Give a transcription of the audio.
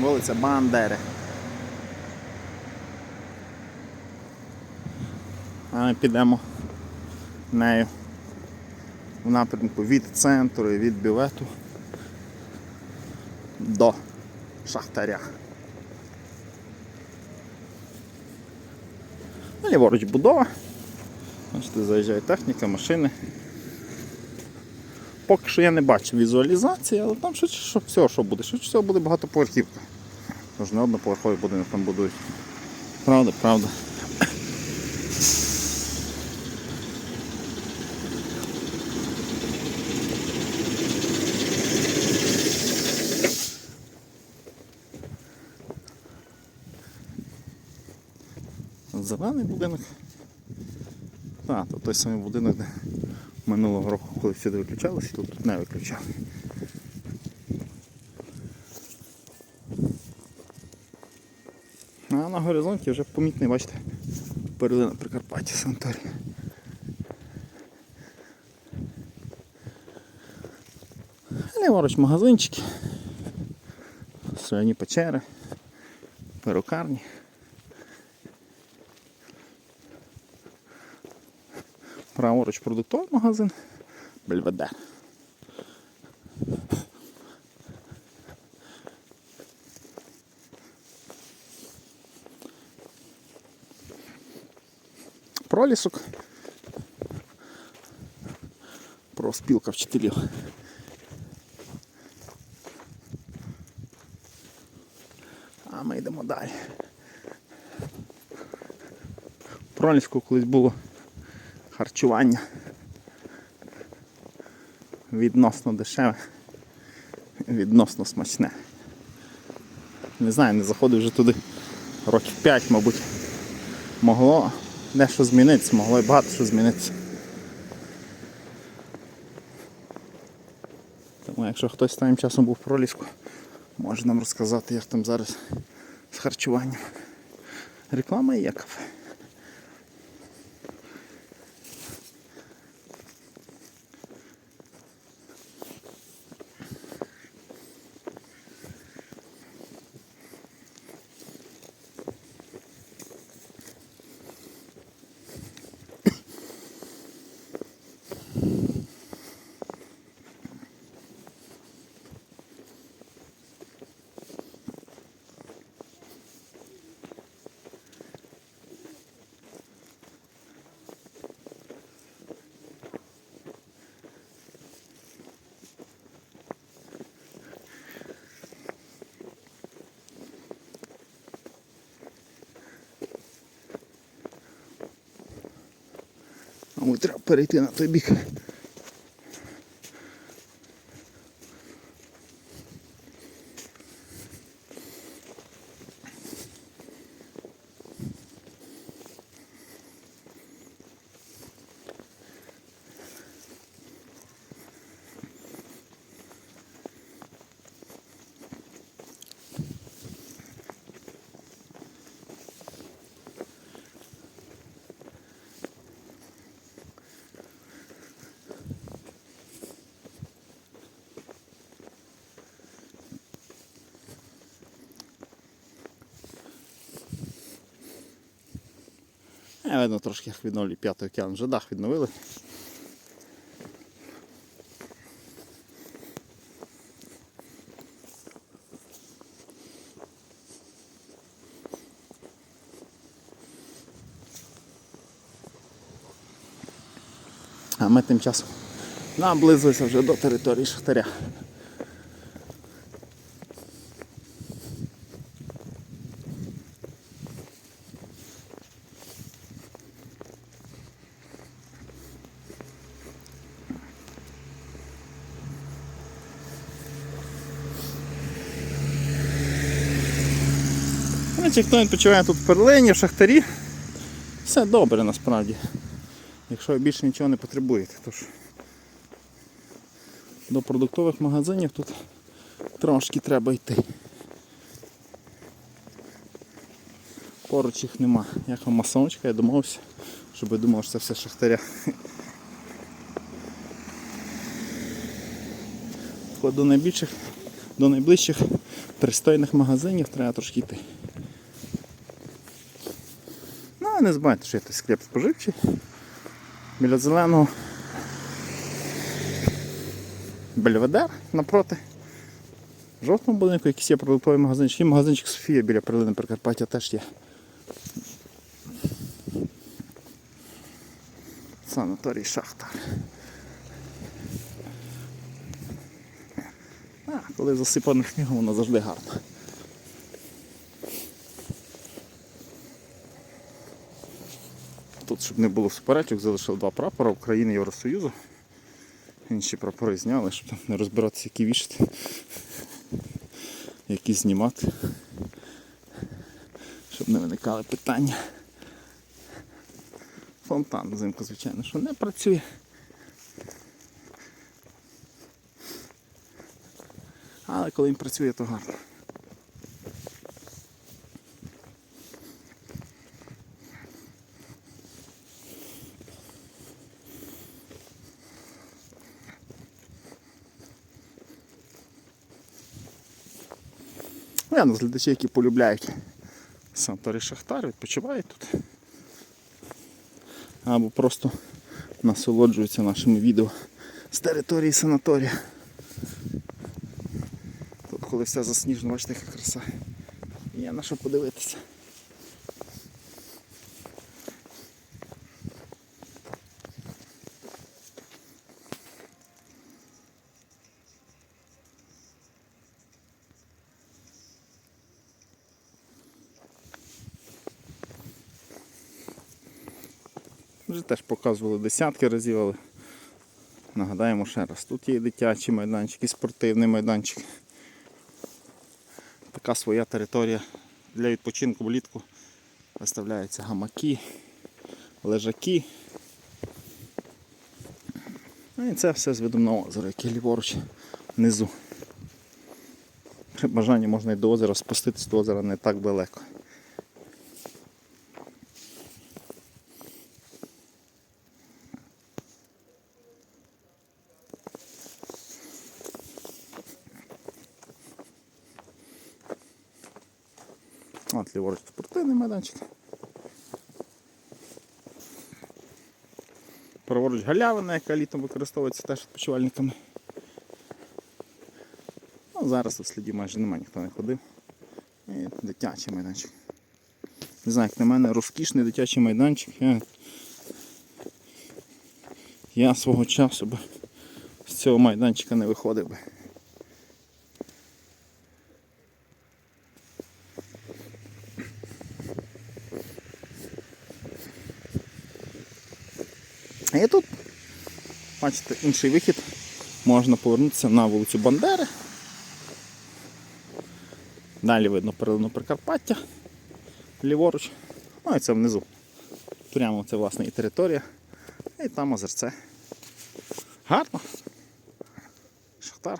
Вулиця Бандери. А ми підемо нею в напрямку від центру і від бювету до шахтаря. Ліворуч будова. Бачите, заїжджає техніка, машини. Поки що я не бачу візуалізації, але там швидше що всього, що буде. Швидше всього буде багатоповерхівка. Тож не одноповерховий будинок там будують. Правда, правда. Зелений будинок. Так, то той самий будинок, де минулого року, коли всі виключалися, тут, тут не виключали. А на горизонті вже помітний, бачите, перлина Прикарпаття санаторій. Ліворуч магазинчики, соляні печери, перукарні. Праворуч продуктовий магазин, Бельведер. Пролісок. Профспілка вчителів. А ми йдемо далі. Проліску колись було харчування відносно дешеве, відносно смачне. Не знаю, не заходив вже туди років 5, мабуть. Могло дещо змінитися, могло і багато що змінитися. Тому якщо хтось тим часом був в проліску, може нам розказати, як там зараз з харчуванням. Реклама є кафе. Мабуть, треба перейти на той бік. Я видно трошки як відновлюють п'ятий океан. Вже дах відновили. А ми тим часом наблизилися вже до території Шахтаря. Значить, хто відпочиває тут в перлині, в шахтарі, все добре насправді. Якщо ви більше нічого не потребуєте. Тож до продуктових магазинів тут трошки треба йти. Поруч їх нема. Як вам масоночка, я домовився, щоб ви думали, що це все шахтаря. До найбільших, до найближчих пристойних магазинів треба трошки йти. Ну, а не забувайте, що є склеп споживчий. Біля зеленого. Бельведер напроти. В жовтому будинку якийсь є продуктовий магазинчик. І магазинчик Софія біля прилини Прикарпаття теж є. Санаторій Шахтар. А, коли засипано снігом, воно завжди гарно. Тут, щоб не було суперечок, залишили два прапора України і Євросоюзу. Інші прапори зняли, щоб там не розбиратися, які вішати, які знімати. Щоб не виникали питання. Фонтан взимку, звичайно, що не працює. Але коли він працює, то гарно. Ну, на глядачі, які полюбляють Санторі Шахтар, відпочивають тут. Або просто насолоджуються нашими відео з території санаторія. Тут коли все засніжено, бачите, яка краса. Є на що подивитися. Вже теж показували десятки разів, але нагадаємо ще раз. Тут є і дитячий майданчик, і спортивний майданчик. Така своя територія для відпочинку влітку. Виставляються гамаки, лежаки. Ну і це все з видом на озеро, яке ліворуч внизу. При бажанні можна і до озера спуститись до озера не так далеко. От ліворуч спортивний майданчик. Праворуч галявина, яка літом використовується теж відпочивальниками. Ну, зараз тут слідів майже немає, ніхто не ходив. І дитячий майданчик. Не знаю, як на мене, розкішний дитячий майданчик. Я, я свого часу би з цього майданчика не виходив би. І тут, бачите, інший вихід. Можна повернутися на вулицю Бандери. Далі видно перелину Прикарпаття, ліворуч. Ну і це внизу. Прямо це власне і територія. І там озерце. Гарно. Шахтар.